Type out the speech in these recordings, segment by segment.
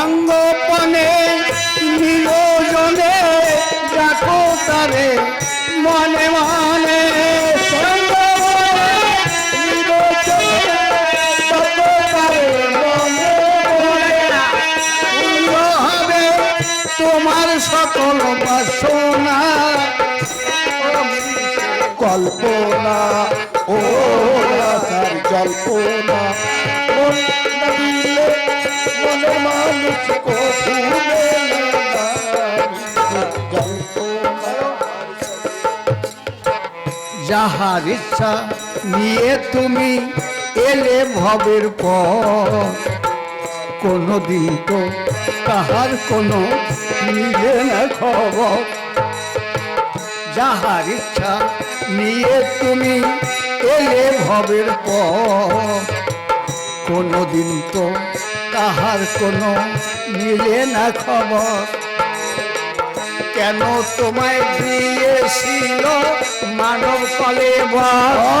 সঙ্গোপনে নিয়োজনে ডাকো তারে মনে মনে। তোমার সকল বাসনা কল্পনা ও যাহার ইচ্ছা নিয়ে তুমি এলে ভবের পর কোনদিন তো তাহার কোনো মিলে না খবর। যাহার ইচ্ছা নিয়ে তুমি এলে ভবের পর কোনদিন তো তাহার কোনো মিলে না খবর। কেন তোমায় দিয়েছিল মানব কলে তাহার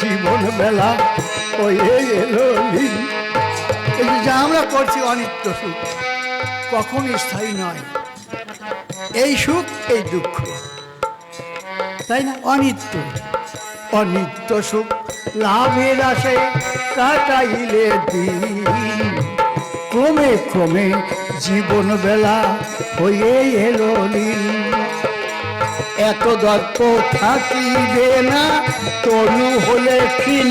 জীবন বেলা হয়ে এলো। যা আমরা করছি অনিত্য সুখ কখন স্থায়ী নয়। এই সুখ, এই দুঃখ। তাই না? অনিত্য। অনিত্য সুখ, লাভের আসে কাটাইলে দিন। ক্রমে ক্রমে জীবন বেলা হয়ে এলো লীন। এত দত্ত থাকিবে না তনু হলে ক্ষীণ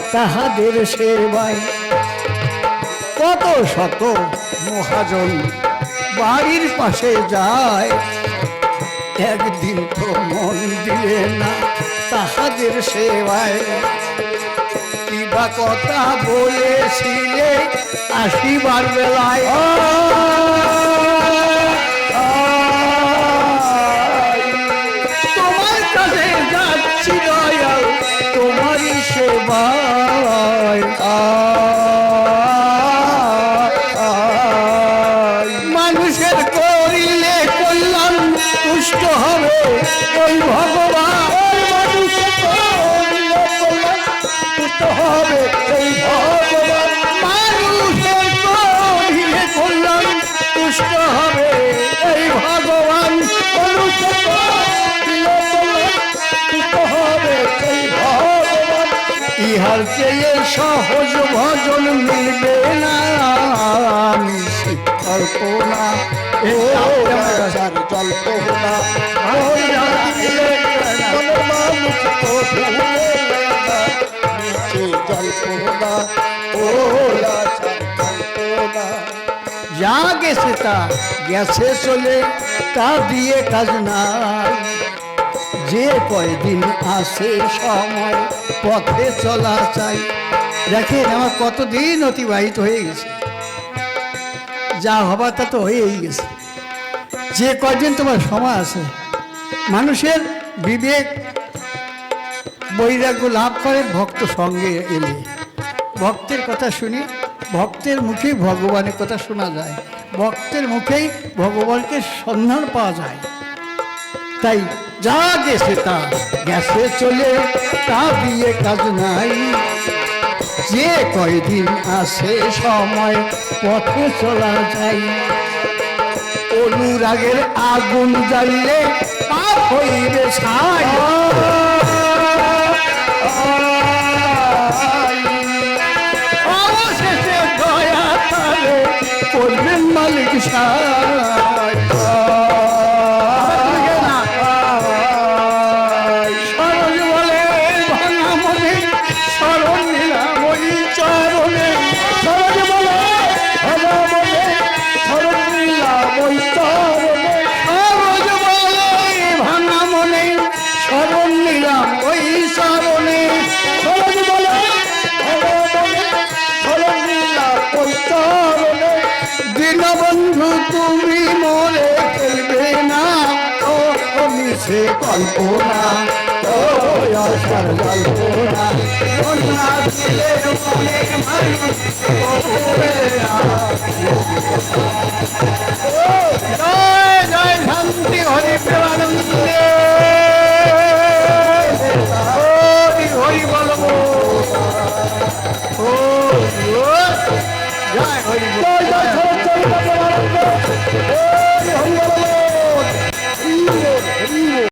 তাহাদের সেবায়। কত শত মহাজন বাড়ির পাশে যায়। একদিন তো মন দিলে না তাহাদের সেবায়। কিবা কথা বলেছিলে আসিবার বেলায়। তোমার কাছে যাচ্ছি দয়া আ, সেবায়। মানুষের করিলে কল্যাণ পুষ্ট হবে। ওই ভগবান চেয়ে সহজ ভজন মিলবে না, আমি কল্পনা জল্পনা জল্পনা, ও যা গেছে তা গেছে চলে, তা দিয়ে কাজ নাই। যে কয়দিন আসে সময়, পথে চলা চাই। দেখেন আমার কতদিন অতিবাহিত হয়ে গেছে। যা হবার তা তো হয়েই গেছে। যে কয়দিন তোমার সময় আছে, মানুষের বিবেক বৈরাগ্য লাভ করে ভক্ত সঙ্গে এলে। ভক্তের কথা শুনি, ভক্তের মুখেই ভগবানের কথা শোনা যায়। ভক্তের মুখেই ভগবানকে সন্ধান পাওয়া যায়। তাই যা গেছে তা গেছে চলে তা দিয়ে কাজ নাই। যে কয়দিন আসে সময় পথে চলা যায়। অনুরাগের আগুন জ্বাললে পাপ হইবে ছাই। অবশেষে দয়া তারে করবেন মালিক সাই ওই চরণে সরজ বলে দীনবন্ধু তুমি মরে ফেলবে না। ও মিছে কল্পনা কল্পনা। জয় জয়, শান্তি, হরি প্রেমানন্দ।